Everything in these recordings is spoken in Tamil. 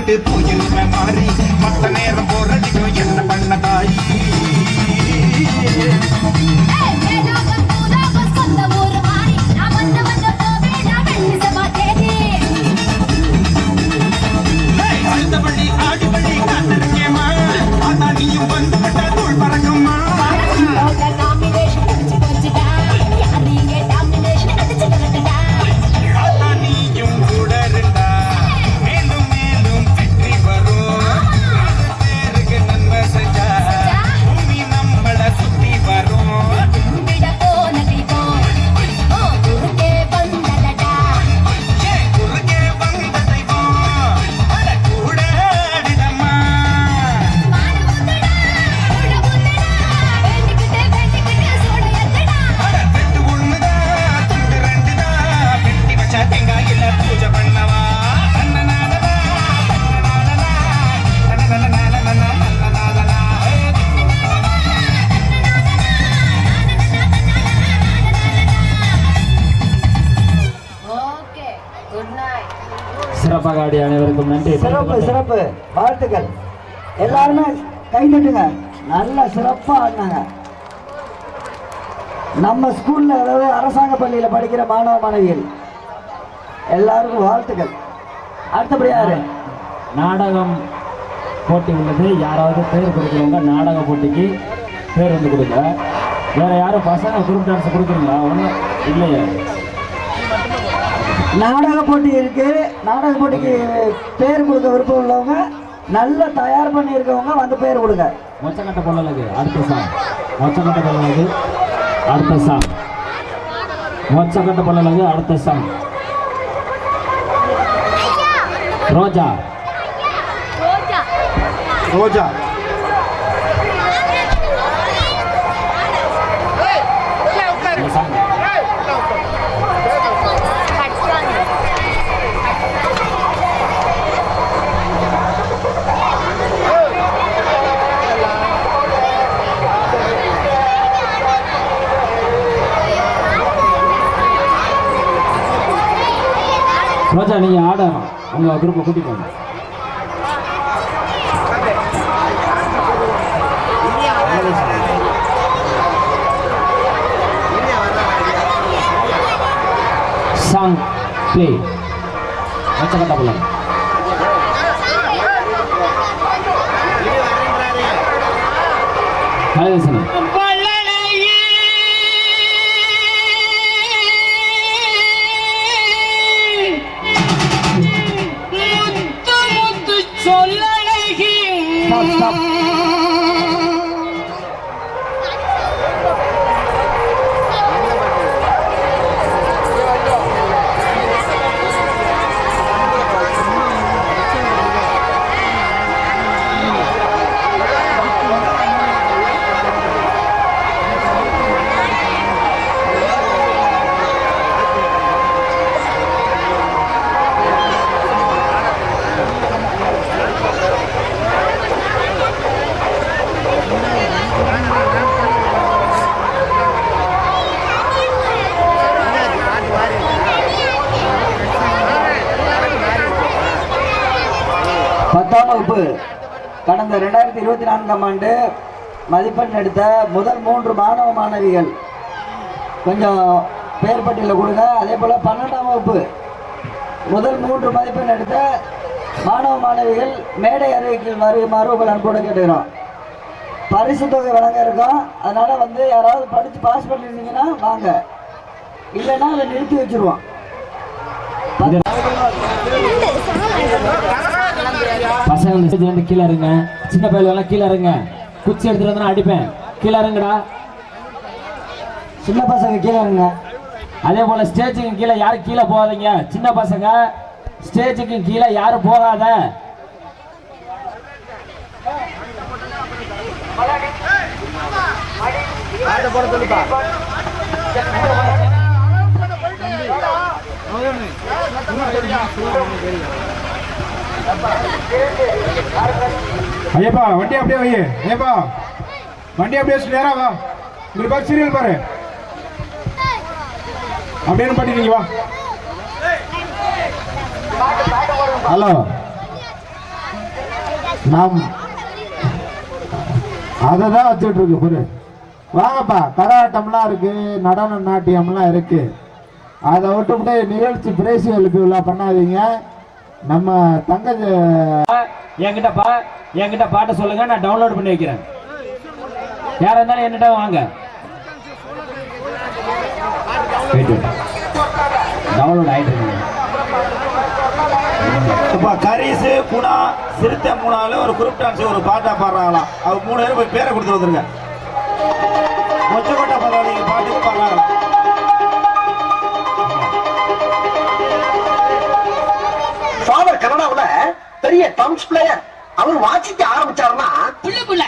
நேரம் அடிபட்டு அனைவருக்கும் நன்றி. சிறப்பு சிறப்பு. வாழ்த்துக்கள். எல்லாருமே கை தட்டுங்க நல்ல சிறப்பா ஆடினாங்க. நம்ம ஸ்கூல்ல அதாவது அரசாங்க பள்ளியில படிக்கிற மாணவ மாணவிகள் எல்லாருக்கும் வாழ்த்துக்கள். அடுத்தபடி யாரு? நாடகம் போட்டி உள்ளது. யாராவது பேர் கொடுக்குறவங்க நாடக போட்டிக்கு பேர் வந்து கொடுங்க. வேற யாரும் பசங்க குரூப் டான்ஸ் கொடுக்குறீங்களா? ஒன்றும் இல்லையே. நாடக போட்டி இருக்கு. நாடக போட்டிக்கு பேர் கொடுக்க விருப்பம் உள்ளவங்க நல்லா தயார் பண்ணி இருக்கவங்க வந்து பேர் கொடுங்க. மொச்சக்கட்டை பொல்லலகு அடுத்த சாங். மொச்சக்கட்டை பொல்லலகு அடுத்த சாங். மொச்சக்கட்டை பொல்லலகு அடுத்த சாங். ரோஜா. ரோஜா. ரோஜா இந்த சாங் ரோஜா நீங்க ஆடணும் உங்க குரூப்பை கூட்டிட்டு போங்க சாங் ப்ளே வச்ச பிள்ளை. கலைதேசனம் Stop, non-stop. பத்தாம் வகுப்பு. கடந்த ரெண்டாயிரத்தி இருபத்தி நான்காம் ஆண்டு மதிப்பெண் எடுத்த முதல் மூன்று மாணவ மாணவிகள். கொஞ்சம் பெயர் பட்டியலில் கொடுங்க. அதே போல் பன்னெண்டாம் வகுப்பு. முதல் மூன்று மதிப்பெண் எடுத்த மாணவ மாணவிகள் மேடை அறிவிக்கல் வருமாறு உங்கள் அன்போடு கேட்டுக்கிறோம். பரிசு தொகை வழங்க இருக்கோம். அதனால் வந்து யாராவது படித்து பாஸ் பண்ணியிருந்தீங்கன்னா வாங்க. இல்லைன்னா அதை நிறுத்தி வச்சிருவோம். பசங்க இந்த கீழே இருங்க சின்ன பையன் கீழே இருங்க குச்சி எடுத்துட்டு வந்தா அடிப்பேன். கீழே இருங்கடா சின்ன பசங்க கீழே இருங்க அதே போல ஸ்டேஜுக்கு கீழே யாரும் கீழே போகாதீங்க. சின்ன பசங்க ஸ்டேஜுக்கு கீழே யாரும் போகாத. ஐயப்பா வண்டி அப்படியே வை ஐயப்பா வண்டி அப்படியே நேரா வா. இங்க பாரு சீரியல் பாரு. அப்படியே பாட்டி நீங்க வா. ஹலோ நாம் அதை தான் வச்சுட்டு இருக்கு புரு வாங்கப்பா கரகாட்டம்லாம் இருக்கு நடன நாட்டியம்லாம் இருக்கு. அதை விட்டுவிட்டு நிகழ்ச்சி பிரேசி எழுப்பி விழா பண்ணாதீங்க. நம்ம தங்க என்கிட்ட பா என்கிட்ட பாட்டை சொல்லுங்க நான் டவுன்லோட் பண்ணி வைக்கிறேன். யாரா இருந்தாலும் என்னிட்ட வாங்க. டவுன்லோட் ஆயிட்டு இப்போ கரீஸு குணா சிறுத்தை மூணாவில் ஒரு குரூப் டான்ஸ் ஒரு பாட்டா பாடுறாங்களாம். அவங்க மூணு பேரும் போய் பேரை கொடுத்து வந்துருங்க. பெரிய டம்ஸ் பிளேயர் அவர் வாசிக்க ஆரம்பிச்சாருன்னா புள்ள புள்ள.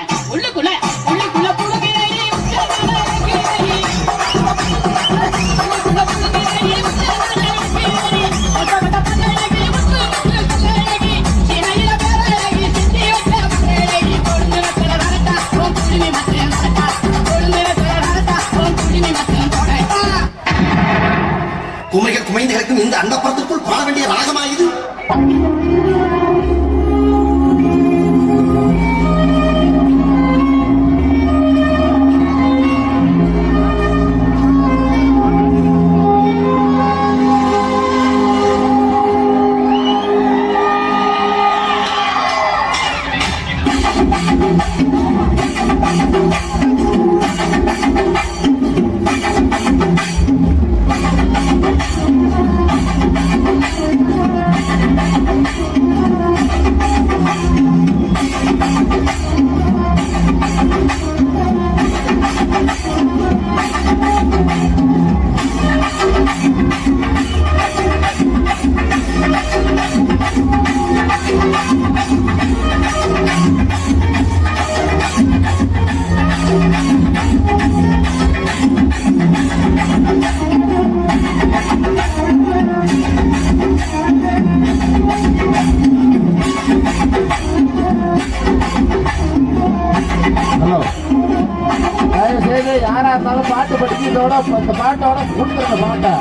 பாட்டோட அந்த இந்த பாட்டோட கொடுத்துருந்த பாட்டை.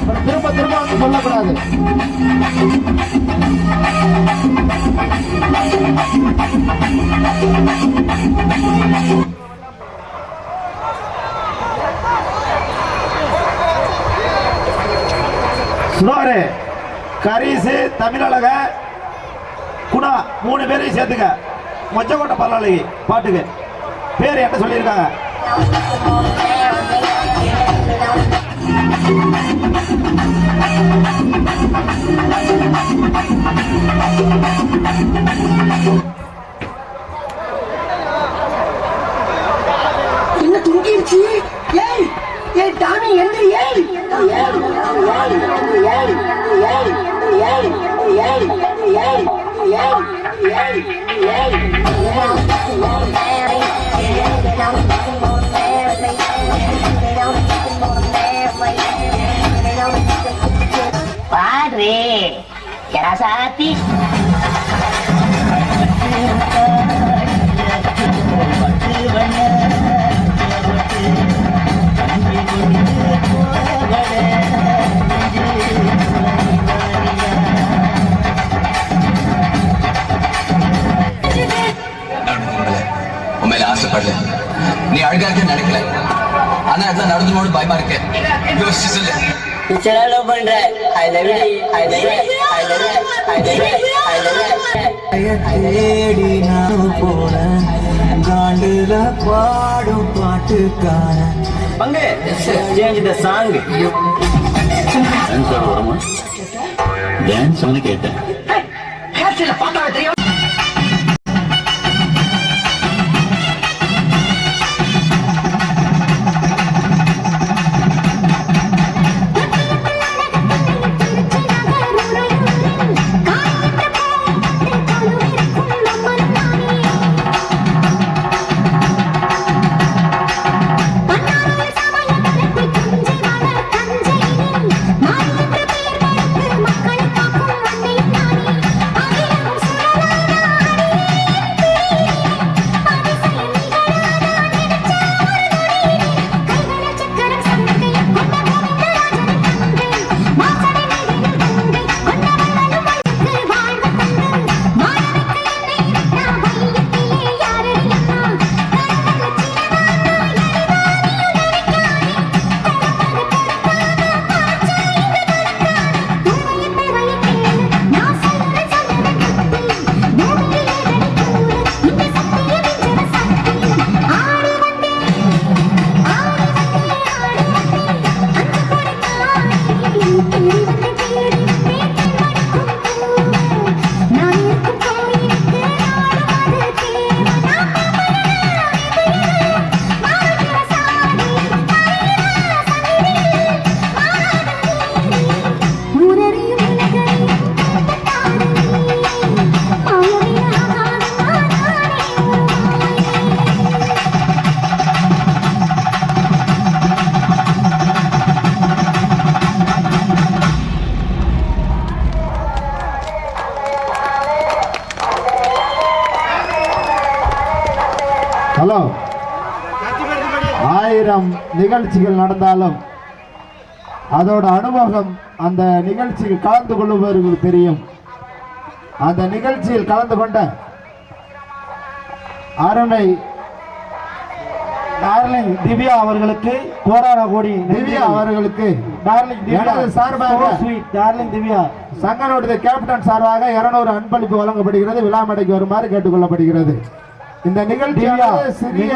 அப்புறம் திரும்ப திரும்ப வந்து சொல்லக்கூடாது. சுனாரு கரீஸு தமிழழக குணா மூணு பேரையும் சேர்த்துக்க. மொச்சக்கோட்டை பல்லாளி பாட்டுக்கு. பேர் என்ன சொல்லியிருக்காங்க? நிச்சயம் லவ் பண்ற I love you I love you I love you I love you I love you I தேடி நான் போன காண்டுல பாடும் பாட்டுக்கான பங்கு கேட்டேன் நிகழ்ச்சிகள் நடந்தாலும் அதோட அனுபவம் அந்த நிகழ்ச்சியில் கலந்து கொள்ளுபவர்களுக்கு தெரியும். அந்த நிகழ்ச்சியில் கலந்து கொண்ட அருணை டார்லிங் திவ்யா அவர்களுக்கு கோடான கோடி திவ்யா அவர்களுக்கு டார்லிங் எனது சார்பாக டார்லிங் திவ்யா. சங்கனுடைய கேப்டன் சார்பாக இருநூறு அன்பளிப்பு வழங்கப்படுகிறது. விழா மேடைக்கு வருமாறு கேட்டுக்கொள்ளப்படுகிறது. இந்த நிகழ்ச்சி திவ்யா, சிறிய.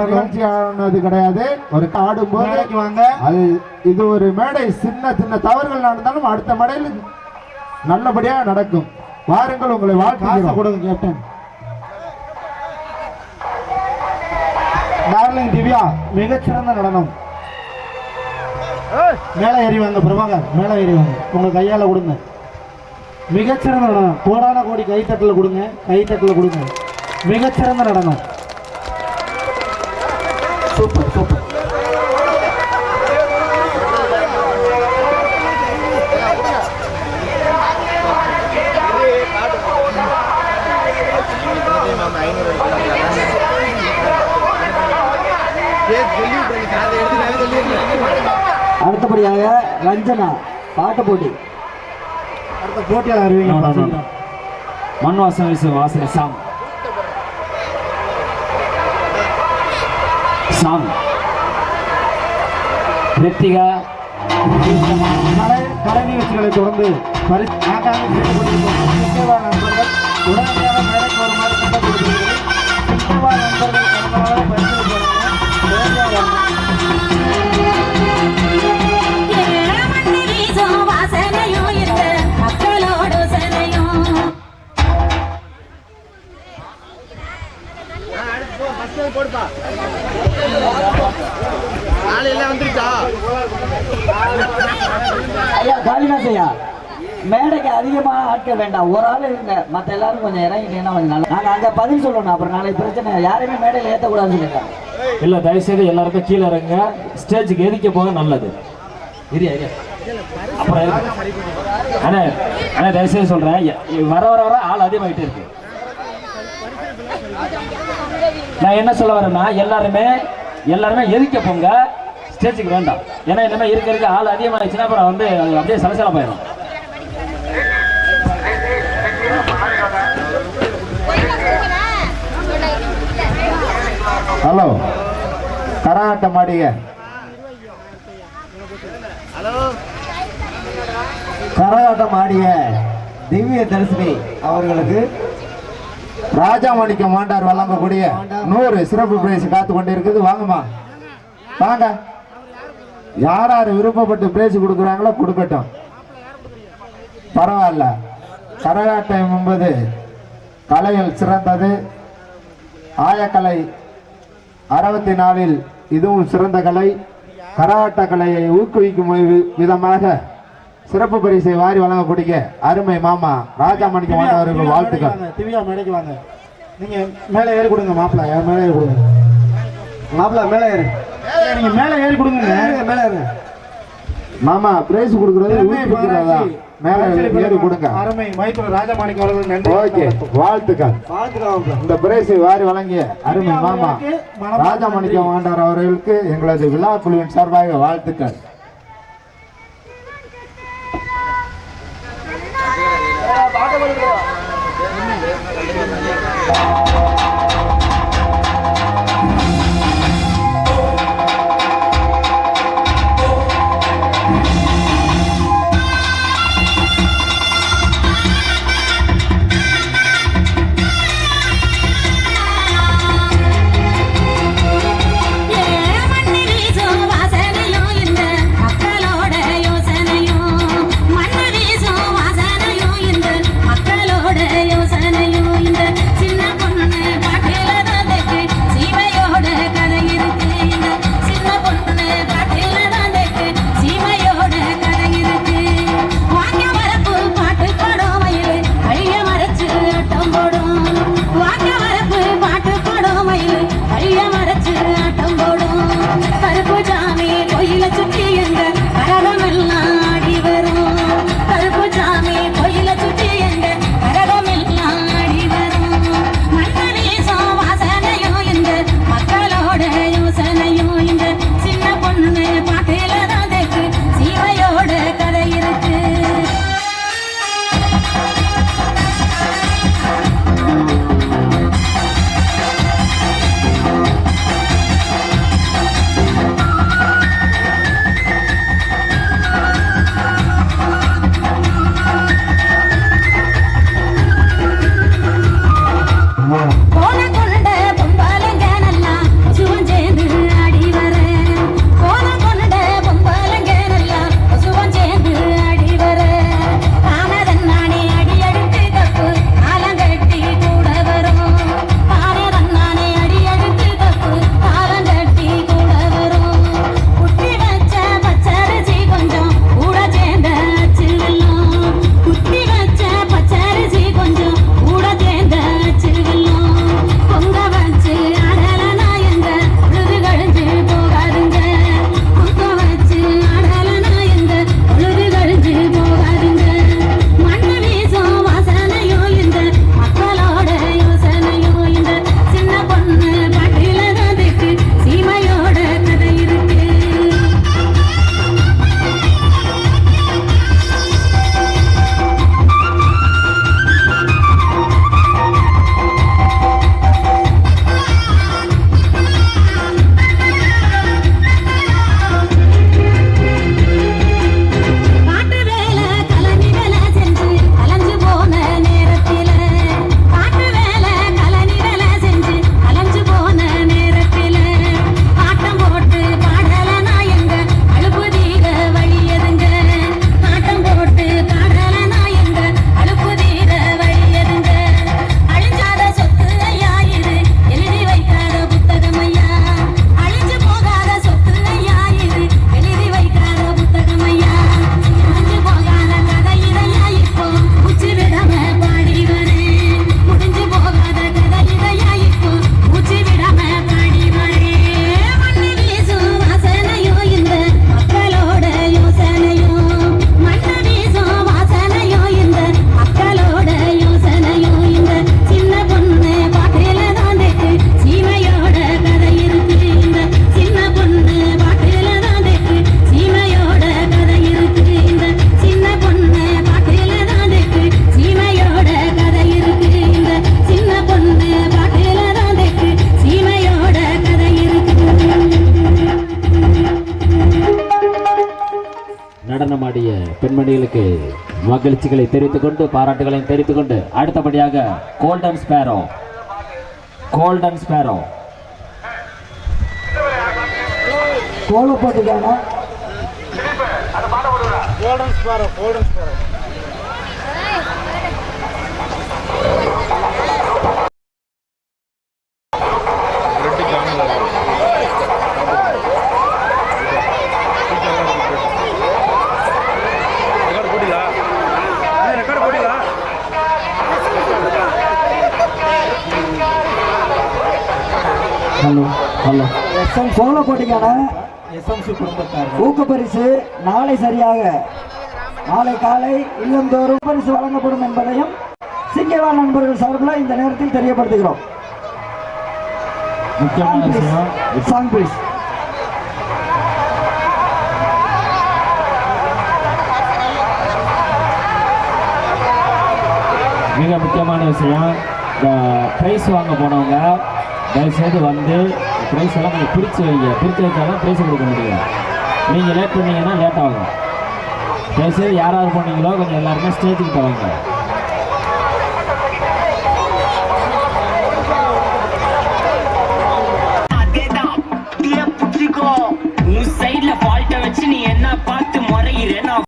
நிகழ்ச்சியானது கிடையாது. ஒரு ஆடும்போது வாங்க. அது இது ஒரு மேடை. சின்ன சின்ன தவறுகள் நடந்தாலும் அடுத்த மேடையில் நல்லபடியாக நடக்கும். வாருங்கள் உங்களை வாழ்த்துகிறோம். கொடுங்க கேப்டன் டார்லிங் திவ்யா மிகச்சிறந்த நடனம். மேலே ஏறி வாங்க பிரபாகர். மேலே ஏறி வாங்க. உங்க கையால கொடுங்க. மிகச்சிறந்த நடனம். கோடான கோடி கைத்தட்டல கொடுங்க. கைத்தட்டல கொடுங்க. மிகச்சிறந்த நடனம். Super super. அடுத்தபடியாக ரஞ்சனா பாட்டு போட்டி. அடுத்த போட்டியாளர். மண் வாசம் வீசு வாசனை சாங் சாங் ரித்திகா கலை கலை நிகழ்ச்சிகளை தொடர்ந்து பரி ஆங்காங்கே நண்பர்கள் வேண்டாம். ஒரு ஆள் இருங்க. மற்ற எல்லாரும் கொஞ்சம் இறங்கிட்டீங்கன்னா கொஞ்சம் நல்லா நாங்கள் அங்கே பதில் சொல்லணும். அப்புறம் நாளைக்கு பிரச்சனை யாரையுமே மேடையில் ஏற்றக்கூடாதுன்னு சொல்லிட்டாங்க. இல்லை தயவுசெய்து எல்லாருக்கும் கீழே இறங்க ஸ்டேஜுக்கு எதிக்க போக நல்லது. இரியா இரியா. அப்புறம் அண்ணே அண்ணே தயவுசெய்து சொல்கிறேன் வர வர வர ஆள் அதிகமாகிட்டே இருக்கு. நான் என்ன சொல்ல வரேன்னா எல்லாருமே எல்லாருமே எதிக்க போங்க. ஸ்டேஜுக்கு வேண்டாம். ஏன்னா என்னமே இருக்க இருக்க ஆள் அதிகமாகிடுச்சுன்னா அப்புறம் வந்து அப்படியே அப்படியே சலசலா ஹலோ கரகாட்டம் ஆடிய கரகாட்டம் ஆடிய திவ்ய தரிசினி அவர்களுக்கு ராஜாமணிக்க மாண்டார் வழங்கக்கூடிய நூறு சிறப்பு பிரைஸ் காத்து கொண்டு இருக்குது வாங்கம்மா. வாங்க. யார் யார் விருப்பப்பட்டு பிரைஸ் கொடுக்குறாங்களோ கொடுக்கட்டும். பரவாயில்ல. கரகாட்டம் என்பது கலையில் சிறந்தது. ஆயக்கலை அறுபத்தி நாலில் இதுவும் சிறந்த கலை. கரகாட்ட கலையை ஊக்குவிக்கும் விதமாக சிறப்பு பரிசை வாரி வழங்கக்கூடிய அருமை மாமா ராஜாமணிக்கு மேடைக்கு வாழ்த்துக்கள் திவ்யா மேடைக்கு வாங்க. நீங்க மேலே ஏறி கொடுங்க மாப்பிள்ள மேலே ஏறி கொடுங்க. மாப்பிள்ள மேலே ஏறி. நீங்க மேலே ஏறி கொடுங்க. மேலே ஏறி மாமா பிரைஸ் கொடுக்கறது ஊக்குவிக்கிறதா? அருமை மைத்துனர் ராஜமாணிக்கம் அவர்கள் நன்றி. ஓகே வாழ்த்துக்கள். இந்த பிரைஸை வாரி வழங்கிய அருமை மாமா ராஜாமணிக்கம் ஆண்டார் அவர்களுக்கு எங்களது விழா குழுவின் சார்பாக வாழ்த்துக்கள். மண்ணு மகிழ்ச்சிகளை தெரிவித்துக் கொண்டு பாராட்டுகளையும் தெரிவித்துக் கொண்டு அடுத்தபடியாக கோல்டன் ஸ்பேரோ கோல்டன் ஸ்பேரோ கோலப்போட்டிக்கான ஹலோ ஹலோ எஸ்எம் கோலப்போட்டிக்கான எஸ்எம்சி குடும்பத்தார்கள். ஊக்கப்பரிசு நாளை சரியாக. நாளை காலை இல்லந்தோறும் பரிசு வழங்கப்படும் என்பதையும் சிங்கவால் நண்பர்கள் சார்பில் இந்த நேரத்தில் தெரியப்படுத்துகிறோம். சாங் ப்ளீஸ் மிக முக்கியமான விஷயம் இந்த ப்ரைஸ் வாங்க போனவங்க தயவுசெய்து வந்து ப்ரைஸ் எல்லாம் கொஞ்சம் பிரித்து வைங்க. பிரித்து வைச்சா தான் ப்ரைஸ் கொடுக்க முடியும். நீங்கள் லேட் பண்ணீங்கன்னா லேட் ஆகும். தயவுசெய்து யார் யார் போனீங்களோ கொஞ்சம் எல்லாருமே ஸ்டேஜுக்கு வாங்க